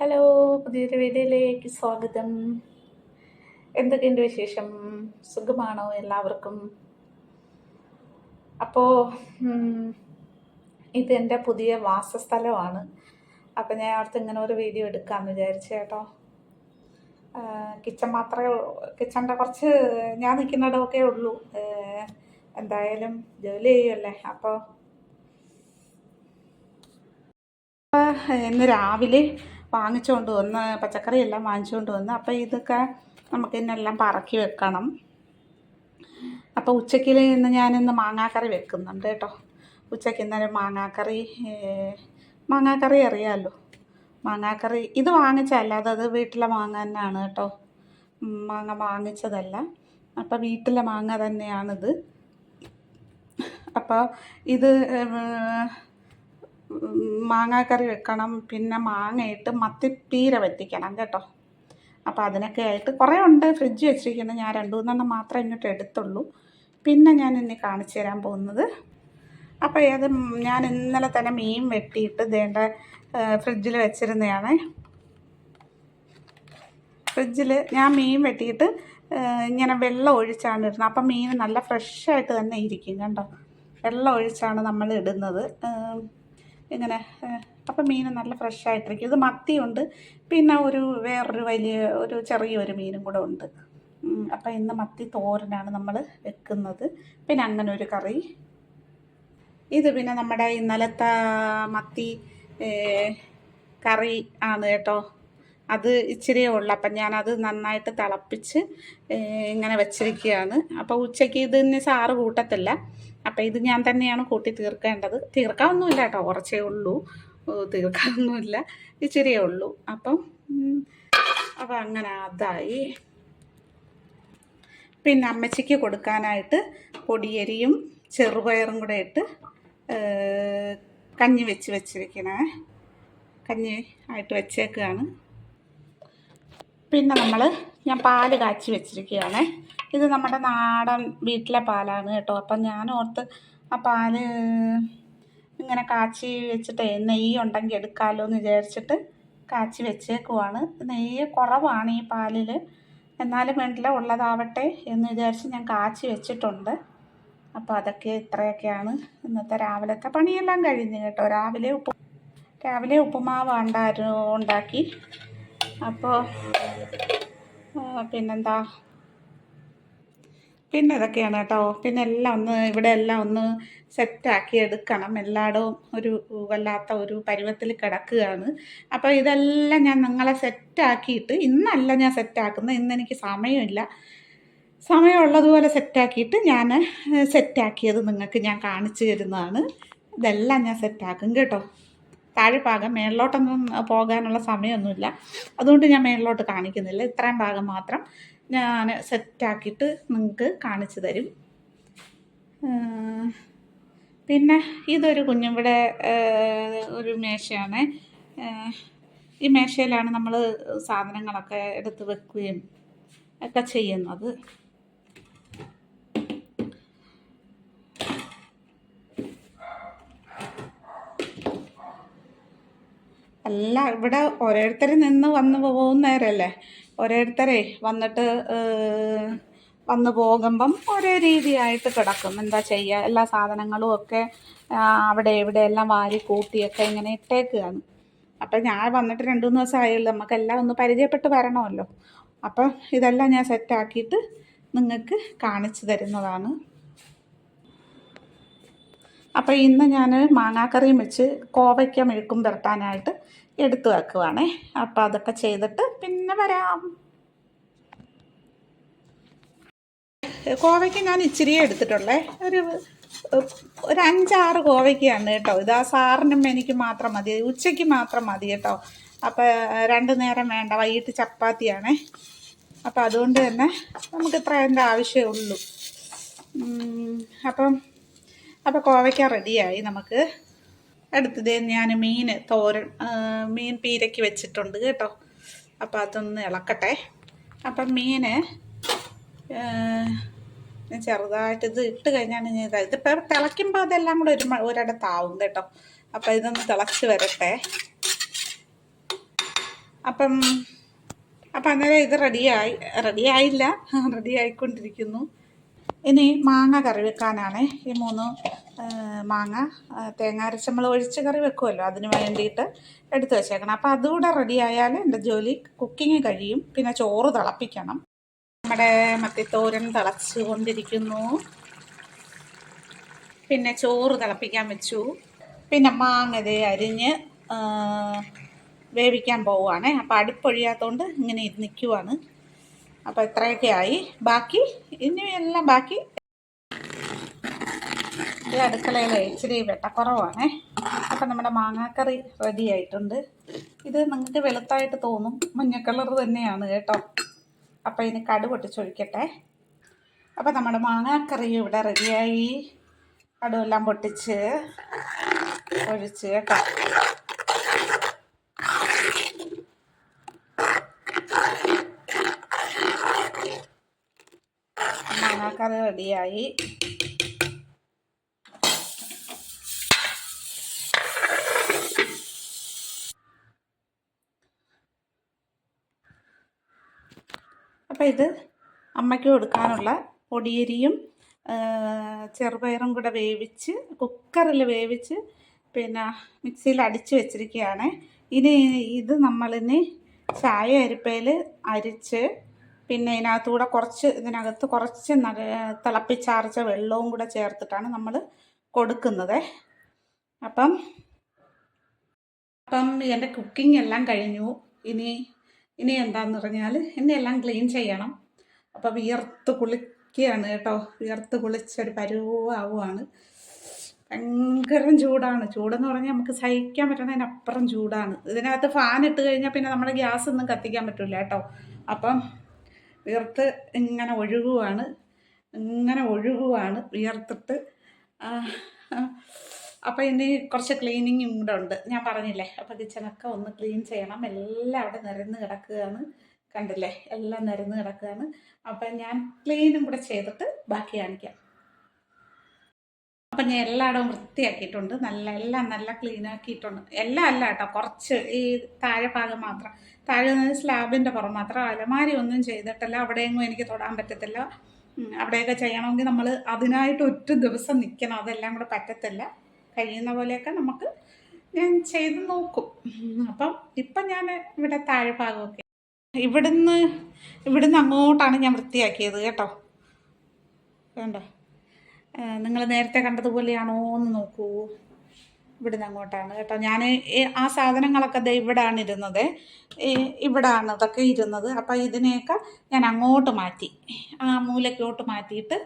Hello പുതിയൊരു വീഡിയോയിലേക്ക് സ്വാഗതം. എന്തൊക്കെയുണ്ട് വിശേഷം? സുഖമാണോ എല്ലാവർക്കും? അപ്പോൾ ഇതെന്റെ പുതിയ വാസസ്ഥലമാണ്. അപ്പോൾ ഞാൻ അവിടുത്തെ ഇങ്ങനെ ഒരു വീഡിയോ എടുക്കാമെന്ന് വിചാരിച്ചു കേട്ടോ. കിച്ചൺ മാത്രമേ കിച്ചണിന്റെ കുറച്ച് ഞാൻ നിൽക്കുന്നിടമൊക്കെ ഉള്ളൂ. എന്തായാലും ജോലി ചെയ്യുമല്ലേ അപ്പോൾ ഇന്ന് രാവിലെ വാങ്ങിച്ചുകൊണ്ട് വന്ന് പച്ചക്കറിയെല്ലാം വാങ്ങിച്ചുകൊണ്ട് വന്ന് അപ്പോൾ ഇതൊക്കെ നമുക്ക് ഇന്നെല്ലാം പറക്കി വെക്കണം. അപ്പോൾ ഉച്ചയ്ക്ക് ഇന്ന് ഞാനിന്ന് മാങ്ങാക്കറി വെക്കുന്നുണ്ട് കേട്ടോ. ഉച്ചയ്ക്ക് ഇന്നലെ മാങ്ങാക്കറി മാങ്ങാക്കറി അറിയാമല്ലോ മാങ്ങാക്കറി ഇത് വാങ്ങിച്ചല്ല അത് വീട്ടിലെ മാങ്ങ തന്നെയാണ് കേട്ടോ. മാങ്ങ വാങ്ങിച്ചതല്ല. അപ്പോൾ വീട്ടിലെ മാങ്ങ തന്നെയാണിത്. അപ്പോൾ ഇത് മാങ്ങാക്കറി വെക്കണം പിന്നെ മാങ്ങയിട്ട് മത്തിപ്പീര വറ്റിക്കണം കേട്ടോ. അപ്പോൾ അതിനൊക്കെ ആയിട്ട് കുറേ ഉണ്ട് ഫ്രിഡ്ജ് വെച്ചിരിക്കുന്നത് ഞാൻ രണ്ട് മൂന്നെണ്ണം മാത്രമേ ഇങ്ങോട്ട് എടുത്തുള്ളൂ. പിന്നെ ഞാൻ ഇനി കാണിച്ചു തരാൻ പോകുന്നത്. അപ്പോൾ അത് ഞാൻ ഇന്നലെ തന്നെ മീൻ വെട്ടിയിട്ട് ഇതേണ്ട ഫ്രിഡ്ജിൽ വെച്ചിരുന്നതാണ് ഫ്രിഡ്ജിൽ ഞാൻ മീൻ വെട്ടിയിട്ട് ഇങ്ങനെ വെള്ളം ഒഴിച്ചാണ് ഇടുന്നത്. അപ്പം മീൻ നല്ല ഫ്രഷായിട്ട് തന്നെ ഇരിക്കും കണ്ടോ വെള്ളം ഒഴിച്ചാണ് നമ്മൾ ഇടുന്നത്. ഇങ്ങനെ അപ്പം മീൻ നല്ല ഫ്രഷ് ഫ്രഷായിട്ടിരിക്കും ഇത് മത്തിയുണ്ട്. പിന്നെ ഒരു വേറൊരു വലിയ ഒരു ചെറിയൊരു മീനും കൂടെ ഉണ്ട്. അപ്പം ഇന്ന് മത്തി തോരനാണ് നമ്മൾ വെക്കുന്നത്. പിന്നെ അങ്ങനെ ഒരു കറി. ഇത് പിന്നെ നമ്മുടെ ഇന്നലത്തെ മത്തി കറി ആണ് കേട്ടോ. അത് ഇച്ചിരിയേ ഉള്ളു. അപ്പം ഞാനത് നന്നായിട്ട് തിളപ്പിച്ച് ഇങ്ങനെ വെച്ചിരിക്കുകയാണ്. അപ്പോൾ ഉച്ചയ്ക്ക് ഇതിന് സാറ് കൂട്ടത്തില്ല. അപ്പം ഇത് ഞാൻ തന്നെയാണ് കൂട്ടി തീർക്കേണ്ടത്. തീർക്കാമൊന്നുമില്ല കേട്ടോ. കുറച്ചേ ഉള്ളൂ. തീർക്കാമൊന്നുമില്ല ഇച്ചിരിയേ ഉള്ളൂ. അപ്പം അപ്പം അങ്ങനെ അതായി. പിന്നെ അമ്മച്ചിക്ക് കൊടുക്കാനായിട്ട് പൊടിയരിയും ചെറുപയറും കൂടെ ഇട്ട് കഞ്ഞി വെച്ച് വെച്ചിരിക്കണേ. കഞ്ഞി ആയിട്ട് വെച്ചേക്കുകയാണ് പിന്നെ നമ്മൾ ഞാൻ പാൽ കാച്ചി വെച്ചിരിക്കുകയാണ്. ഇത് നമ്മുടെ നാടൻ വീട്ടിലെ പാലാണ് കേട്ടോ. അപ്പം ഞാൻ ഓർത്ത് ആ പാൽ ഇങ്ങനെ കാച്ചി വെച്ചിട്ട് നെയ്യ് ഉണ്ടെങ്കിൽ എടുക്കാമല്ലോ എന്ന് വിചാരിച്ചിട്ട് കാച്ചി വെച്ചേക്കുവാണ്. നെയ്യ് കുറവാണ് ഈ പാലിൽ എന്നാലും വേണ്ടില്ല ഉള്ളതാവട്ടെ എന്ന് വിചാരിച്ച് ഞാൻ കാച്ചി വെച്ചിട്ടുണ്ട്. അപ്പോൾ അതൊക്കെ ഇത്രയൊക്കെയാണ് ഇന്നത്തെ രാവിലത്തെ പണിയെല്ലാം കഴിഞ്ഞ് കേട്ടോ. രാവിലെ ഉപ്പ് രാവിലെ ഉപ്പുമാവ് ഉണ്ടാക്കി. അപ്പോൾ പിന്നെന്താ? പിന്നെ ഇതൊക്കെയാണ് കേട്ടോ. പിന്നെ എല്ലാം ഒന്ന് ഇവിടെ എല്ലാം ഒന്ന് സെറ്റാക്കി എടുക്കണം. എല്ലായിടവും ഒരു വല്ലാത്ത ഒരു പരുവത്തിൽ കിടക്കുകയാണ്. അപ്പോൾ ഇതെല്ലാം ഞാൻ നിങ്ങളെ സെറ്റാക്കിയിട്ട് ഇന്നല്ല ഞാൻ സെറ്റാക്കുന്നത് ഇന്ന് എനിക്ക് സമയമില്ല. സമയമുള്ളതുപോലെ സെറ്റാക്കിയിട്ട് ഞാൻ സെറ്റാക്കിയത് നിങ്ങൾക്ക് ഞാൻ കാണിച്ചു തരുന്നതാണ്. ഇതെല്ലാം ഞാൻ സെറ്റാക്കും കേട്ടോ. താഴെ ഭാഗം മേളിലോട്ടൊന്നും പോകാനുള്ള സമയമൊന്നുമില്ല. അതുകൊണ്ട് ഞാൻ മേളിലോട്ട് കാണിക്കുന്നില്ല. ഇത്രയും ഭാഗം മാത്രം ഞാൻ സെറ്റാക്കിയിട്ട് നിങ്ങൾക്ക് കാണിച്ചു തരും. പിന്നെ ഇതൊരു കുഞ്ഞുവിടെ ഒരു മേശയാണ്. ഈ മേശയിലാണ് നമ്മൾ സാധനങ്ങളൊക്കെ എടുത്ത് വെക്കുകയും ഒക്കെ ചെയ്യുന്നത്. അല്ല ഇവിടെ ഓരോരുത്തർ നിന്ന് വന്ന് പോകുന്നവരല്ലേ ഓരോരുത്തരെ വന്നിട്ട് വന്നു പോകുമ്പം ഓരോ രീതിയായിട്ട് കിടക്കും. എന്താ ചെയ്യുക എല്ലാ സാധനങ്ങളും ഒക്കെ അവിടെ ഇവിടെ എല്ലാം വാരി കൂട്ടിയൊക്കെ ഇങ്ങനെ ഇട്ടേക്കുകയാണ് അപ്പം ഞാൻ വന്നിട്ട് രണ്ട് മൂന്ന് ദിവസമായുള്ളൂ നമുക്കെല്ലാം ഒന്ന് പരിചയപ്പെട്ട് വരണമല്ലോ. അപ്പം ഇതെല്ലാം ഞാൻ സെറ്റാക്കിയിട്ട് നിങ്ങൾക്ക് കാണിച്ചു തരുന്നതാണ്. അപ്പോൾ ഇന്ന് ഞാൻ മാങ്ങാക്കറിയും വെച്ച് കോവയ്ക്ക മെഴുക്കും പുരട്ടാനായിട്ട് എടുത്തു വെക്കുവാണേ. അപ്പോൾ അതൊക്കെ ചെയ്തിട്ട് പിന്നെ വരാം. കോവയ്ക്ക് ഞാൻ ഇച്ചിരി എടുത്തിട്ടുള്ളേ. ഒരു ഒരു അഞ്ചാറ് കോവയ്ക്കയാണ് കേട്ടോ. ഇത് സാറിനും എനിക്ക് മാത്രം മതി. ഉച്ചയ്ക്ക് മാത്രം മതി കേട്ടോ. അപ്പോൾ രണ്ട് നേരം വേണ്ട. വൈകിട്ട് ചപ്പാത്തിയാണേ. അപ്പോൾ അതുകൊണ്ട് തന്നെ നമുക്ക് ഇത്ര എന്റെ ആവശ്യമേ ഉള്ളൂ. അപ്പം അപ്പോൾ കോവയ്ക്ക റെഡിയായി നമുക്ക് അടുത്തത് ഞാൻ മീൻ തോരൻ മീൻ പീരയ്ക്ക് വെച്ചിട്ടുണ്ട് കേട്ടോ. അപ്പോൾ അതൊന്ന് ഇളക്കട്ടെ. അപ്പം മീൻ ഞാൻ ചെറുതായിട്ട് ഇത് ഇട്ട് കഴിഞ്ഞാൽ ഞാൻ ഇത് ഇതിപ്പോൾ തിളയ്ക്കുമ്പോൾ അതെല്ലാം കൂടെ ഒരു ഒരിടത്താവും കേട്ടോ. അപ്പം ഇതൊന്ന് തിളച്ച് വരട്ടെ. അപ്പം അപ്പം അന്നേരം ഇത് റെഡിയായി റെഡിയായില്ല റെഡി ആയിക്കൊണ്ടിരിക്കുന്നു. ഇനി മാങ്ങ കറി വെക്കാനാണ് ഈ മൂന്ന് മാങ്ങ തേങ്ങ അരച്ച് നമ്മൾ ഒഴിച്ച് കറി വെക്കുമല്ലോ അതിന് വേണ്ടിയിട്ട് എടുത്തു വെച്ചേക്കണം. അപ്പോൾ അതുകൂടെ റെഡിയായാൽ എന്റെ ജോലി കുക്കിങ് കഴിയും. പിന്നെ ചോറ് തിളപ്പിക്കണം. നമ്മുടെ മത്തിത്തോരൻ തിളച്ച് കൊണ്ടിരിക്കുന്നു പിന്നെ ചോറ് തിളപ്പിക്കാൻ വെച്ചു. പിന്നെ മാങ്ങത് അരിഞ്ഞ് വേവിക്കാൻ പോവുകയാണേ. അപ്പോൾ അടുപ്പൊഴിയാത്തതുകൊണ്ട് ഇങ്ങനെ നിൽക്കുവാണ്. അപ്പോൾ ഇത്രയൊക്കെ ആയി. ബാക്കി ഇനി എല്ലാം ബാക്കി. ഈ അടുക്കളയിൽ ഇച്ചിരി വെട്ടക്കുറവാണേ. അപ്പം നമ്മുടെ മാങ്ങാക്കറി റെഡി ആയിട്ടുണ്ട്. ഇത് നിങ്ങൾക്ക് വെളുത്തായിട്ട് തോന്നും. മഞ്ഞ കളർ തന്നെയാണ് കേട്ടോ. അപ്പം ഇതിന് കടു പൊട്ടിച്ചൊഴിക്കട്ടെ. അപ്പം നമ്മുടെ മാങ്ങാക്കറി ഇവിടെ റെഡിയായി കടുവെല്ലാം പൊട്ടിച്ച് ഒഴിച്ച് കേട്ടോ. മാങ്ങാക്കറി റെഡിയായി. അപ്പം ഇത് അമ്മയ്ക്ക് കൊടുക്കാനുള്ള പൊടിയരിയും ചെറുപയറും കൂടെ വേവിച്ച് കുക്കറിൽ വേവിച്ച് പിന്നെ മിക്സിയിൽ അടിച്ച് വെച്ചിരിക്കുകയാണ്. ഇനി ഇത് നമ്മളിനി ചായ അരിപ്പയിൽ അരിച്ച് പിന്നെ ഇതിനകത്തൂടെ കുറച്ച് ഇതിനകത്ത് കുറച്ച് തിളപ്പിച്ചാർച്ച വെള്ളവും കൂടെ ചേർത്തിട്ടാണ് നമ്മൾ കൊടുക്കുന്നത്. അപ്പം അപ്പം എന്റെ കുക്കിംഗ് എല്ലാം കഴിഞ്ഞു. ഇനി ഇനി എന്താന്ന് പറഞ്ഞാൽ എന്നെ എല്ലാം ക്ലീൻ ചെയ്യണം. അപ്പോൾ വിയർത്ത് കുളിക്കുകയാണ് കേട്ടോ. വിയർത്ത് കുളിച്ചൊരു പരുവാവുകയാണ് ഭയങ്കരം ചൂടാണ്. ചൂടെന്ന് പറഞ്ഞാൽ നമുക്ക് സഹിക്കാൻ പറ്റണതിനപ്പുറം ചൂടാണ്. ഇതിനകത്ത് ഫാൻ ഇട്ട് കഴിഞ്ഞാൽ പിന്നെ നമ്മുടെ ഗ്യാസ് ഒന്നും കത്തിക്കാൻ പറ്റില്ല കേട്ടോ. അപ്പം വിയർത്ത് ഇങ്ങനെ ഒഴുകുവാണ്. ഇങ്ങനെ ഒഴുകുവാണ് വിയർത്തിട്ട്. അപ്പോൾ ഇനി കുറച്ച് ക്ലീനിങ്ങും കൂടെ ഉണ്ട്. ഞാൻ പറഞ്ഞില്ലേ അപ്പോൾ കിച്ചണൊക്കെ ഒന്ന് ക്ലീൻ ചെയ്യണം. എല്ലാം അവിടെ നിരന്ന് കിടക്കുകയാണ്. കണ്ടില്ലേ? എല്ലാം നിരന്ന് കിടക്കുകയാണ്. അപ്പം ഞാൻ ക്ലീനും കൂടെ ചെയ്തിട്ട് ബാക്കി കാണിക്കാം. അപ്പം ഞാൻ എല്ലായിടവും വൃത്തിയാക്കിയിട്ടുണ്ട്. നല്ല എല്ലാം നല്ല ക്ലീൻ ആക്കിയിട്ടുണ്ട്. എല്ലാം അല്ല കേട്ടോ കുറച്ച് ഈ താഴെ ഭാഗം മാത്രം. താഴെ നിന്ന് സ്ലാബിന്റെ പുറം മാത്രം. അലമാരി ഒന്നും ചെയ്തിട്ടില്ല അവിടെയെങ്ങും എനിക്ക് തൊടാൻ പറ്റത്തില്ല. അവിടെയൊക്കെ ചെയ്യണമെങ്കിൽ നമ്മൾ അതിനായിട്ട് ഒറ്റ ദിവസം നിൽക്കണം അതെല്ലാം കൂടെ പറ്റത്തില്ല. കഴിയുന്ന പോലെയൊക്കെ നമുക്ക് ഞാൻ ചെയ്ത് നോക്കും. അപ്പം ഇപ്പം ഞാൻ ഇവിടെ താഴെ ഭാഗമൊക്കെ. ഇവിടുന്ന് ഇവിടുന്ന് അങ്ങോട്ടാണ് ഞാൻ വൃത്തിയാക്കിയത് കേട്ടോ. വേണ്ടോ നിങ്ങൾ നേരത്തെ കണ്ടതുപോലെയാണോ എന്ന് നോക്കൂ. ഇവിടുന്ന് അങ്ങോട്ടാണ് കേട്ടോ. ഞാൻ ആ സാധനങ്ങളൊക്കെ ദേ ഇവിടാണ് ഇരുന്നത്. ഇവിടാണ് ഇതൊക്കെ ഇരുന്നത്. അപ്പോൾ ഇതിനെയൊക്കെ ഞാൻ അങ്ങോട്ട് മാറ്റി. ആ മൂലക്കോട്ട് മാറ്റിയിട്ട്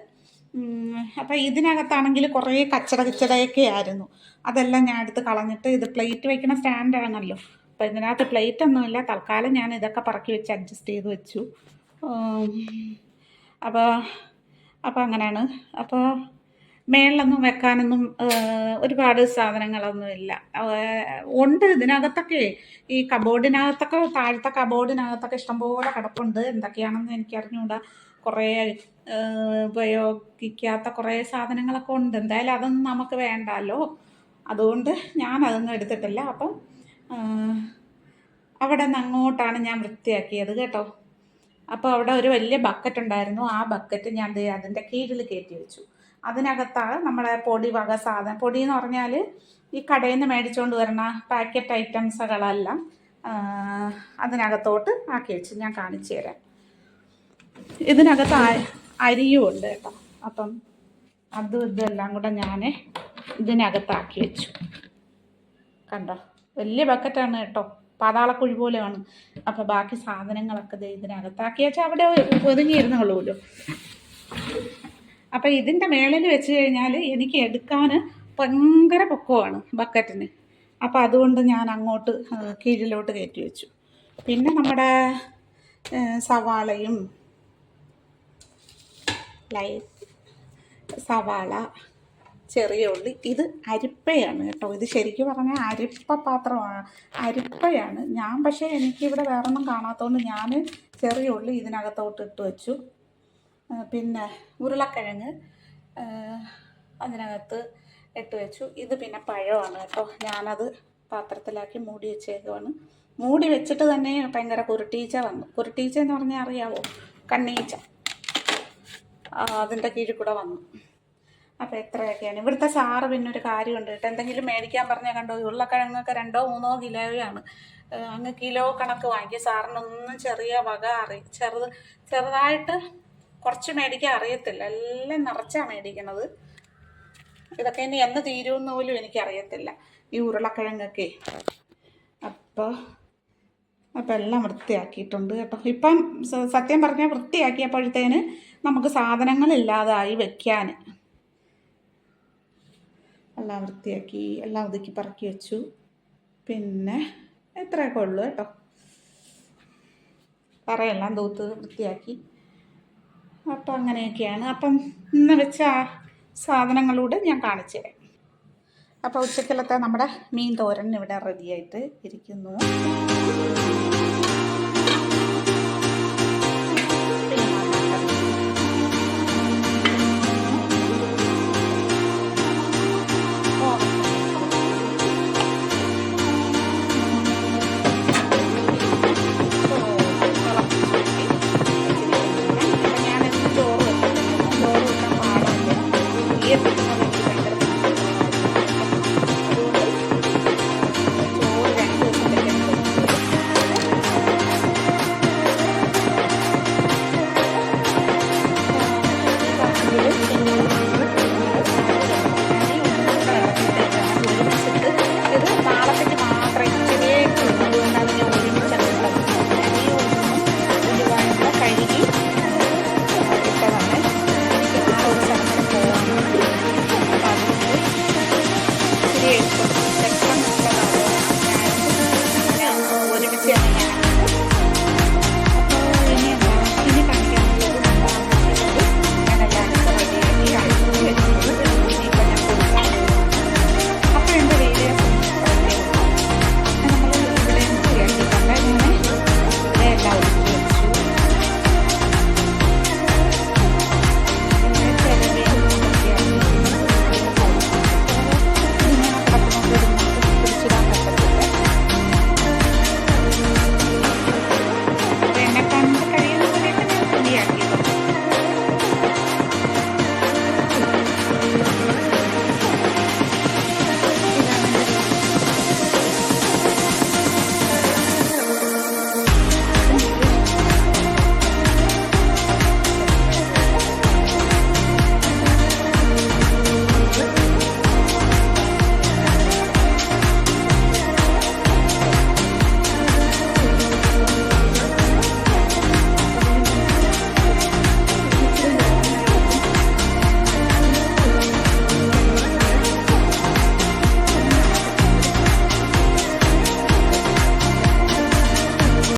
അപ്പം ഇതിനകത്താണെങ്കിൽ കുറേ കച്ചട കച്ചടയൊക്കെ ആയിരുന്നു. അതെല്ലാം ഞാൻ എടുത്ത് കളഞ്ഞിട്ട് ഇത് പ്ലേറ്റ് വയ്ക്കുന്ന സ്റ്റാൻഡാണല്ലോ അപ്പം ഇതിനകത്ത് പ്ലേറ്റ് ഒന്നുമില്ല തൽക്കാലം ഞാൻ ഇതൊക്കെ പറക്കി വെച്ച് അഡ്ജസ്റ്റ് ചെയ്ത് വെച്ചു. അപ്പോൾ അപ്പോൾ അങ്ങനെയാണ്. അപ്പോൾ മേളിലൊന്നും വെക്കാനൊന്നും ഒരുപാട് സാധനങ്ങളൊന്നുമില്ല ഉണ്ട് ഇതിനകത്തൊക്കെ. ഈ കബോർഡിനകത്തൊക്കെ താഴത്തെ കബോർഡിനകത്തൊക്കെ ഇഷ്ടംപോലെ കിടപ്പുണ്ട്. എന്തൊക്കെയാണെന്ന് എനിക്ക് അറിഞ്ഞുകൂടാ കുറേ ഉപയോഗിക്കാത്ത കുറേ സാധനങ്ങളൊക്കെ ഉണ്ട്. എന്തായാലും അതൊന്നും നമുക്ക് വേണ്ടല്ലോ. അതുകൊണ്ട് ഞാൻ അതൊന്നും എടുത്തിട്ടില്ല. അപ്പം അവിടെ നിന്ന് അങ്ങോട്ടാണ് ഞാൻ വൃത്തിയാക്കിയത് കേട്ടോ. അപ്പോൾ അവിടെ ഒരു വലിയ ബക്കറ്റ് ഉണ്ടായിരുന്നു ആ ബക്കറ്റ് ഞാൻ അതിന്റെ കീഴിൽ കയറ്റി വെച്ചു. അതിനകത്താണ് നമ്മളെ പൊടി വക സാധനം. പൊടി എന്ന് പറഞ്ഞാൽ ഈ കടയിൽ നിന്ന് മേടിച്ചുകൊണ്ട് വരുന്ന പാക്കറ്റ് ഐറ്റംസുകളെല്ലാം അതിനകത്തോട്ട് ആക്കി വെച്ച് ഞാൻ കാണിച്ചു തരാം. ഇതിനകത്ത് അരിയും ഉണ്ട് കേട്ടോ. അപ്പം അതും ഇതെല്ലാം കൂടെ ഞാൻ ഇതിനകത്താക്കി വെച്ചു. കണ്ടോ? വലിയ ബക്കറ്റാണ് കേട്ടോ. പാതാളക്കുഴി പോലെയാണ്. അപ്പോൾ ബാക്കി സാധനങ്ങളൊക്കെ ഇതിനകത്താക്കി വെച്ചാൽ അവിടെ ഒതുങ്ങിയിരുന്നുള്ളൂല്ലോ. അപ്പോൾ ഇതിന്റെ മേളിൽ വെച്ച് കഴിഞ്ഞാൽ എനിക്ക് എടുക്കാൻ ഭയങ്കര പൊക്കമാണ് ബക്കറ്റിന്. അപ്പോൾ അതുകൊണ്ട് ഞാൻ അങ്ങോട്ട് കീഴിലോട്ട് കയറ്റി വെച്ചു. പിന്നെ നമ്മുടെ സവാളയും ലൈ സവാള ചെറിയ ഉള്ളി ഇത് അരിപ്പയാണ് കേട്ടോ. ഇത് ശരിക്കും പറഞ്ഞാൽ അരിപ്പ പാത്രമാണ്. അരിപ്പയാണ്. ഞാൻ പക്ഷേ എനിക്കിവിടെ വേറൊന്നും കാണാത്തതുകൊണ്ട് ഞാൻ ചെറിയ ഉള്ളി ഇതിനകത്തോട്ട് ഇട്ട് വെച്ചു. പിന്നെ ഉരുളക്കിഴങ്ങ് അതിനകത്ത് ഇട്ട് വെച്ചു. ഇത് പിന്നെ പഴമാണ് കേട്ടോ. ഞാനത് പാത്രത്തിലാക്കി മൂടി വെച്ചേക്കുവാണ്. മൂടി വെച്ചിട്ട് തന്നെ ഭയങ്കര കുരുട്ടീച്ച വന്നു. കുരുട്ടീച്ച എന്ന് പറഞ്ഞാൽ അറിയാവോ? കണ്ണീച്ച. അതിന്റെ കീഴിൽ കൂടെ വന്നു. അപ്പോൾ എത്രയൊക്കെയാണ് ഇവിടുത്തെ സാറ് പിന്നെ ഒരു കാര്യമുണ്ട് കേട്ടോ. എന്തെങ്കിലും മേടിക്കാൻ പറഞ്ഞാൽ കണ്ടോ? ഉരുളക്കിഴങ്ങൊക്കെ രണ്ടോ മൂന്നോ കിലോയാണ്. അങ്ങ് കിലോ കണക്ക് വാങ്ങിക്കും. സാറിനൊന്നും ചെറിയ വക അറി ചെറുത് ചെറുതായിട്ട് കുറച്ച് മേടിക്കാൻ അറിയത്തില്ല. എല്ലാം നിറച്ചാണ് മേടിക്കണത്. ഇതൊക്കെ ഇനി എന്ന് തീരുമെന്ന് പോലും എനിക്കറിയത്തില്ല. ഈ ഉരുളക്കിഴങ്ങൊക്കെ. അപ്പോൾ അപ്പം എല്ലാം വൃത്തിയാക്കിയിട്ടുണ്ട് കേട്ടോ. ഇപ്പം സത്യം പറഞ്ഞാൽ വൃത്തിയാക്കിയപ്പോഴത്തേന് നമുക്ക് സാധനങ്ങളില്ലാതായി വെക്കാൻ എല്ലാം വൃത്തിയാക്കി എല്ലാം ഒതുക്കി പറക്കി വെച്ചു. പിന്നെ എത്രയൊക്കെ ഉള്ളു കേട്ടോ. തറയെല്ലാം തൂത്ത് വൃത്തിയാക്കി. അപ്പം അങ്ങനെയൊക്കെയാണ്. അപ്പം ഇന്ന് വെച്ച സാധനങ്ങളൂടെ ഞാൻ കാണിച്ചു തരാം. അപ്പോൾ ഉച്ചക്കലത്തെ നമ്മുടെ മീൻ തോരൻ ഇവിടെ റെഡിയായിട്ട് ഇരിക്കുന്നു. দিলে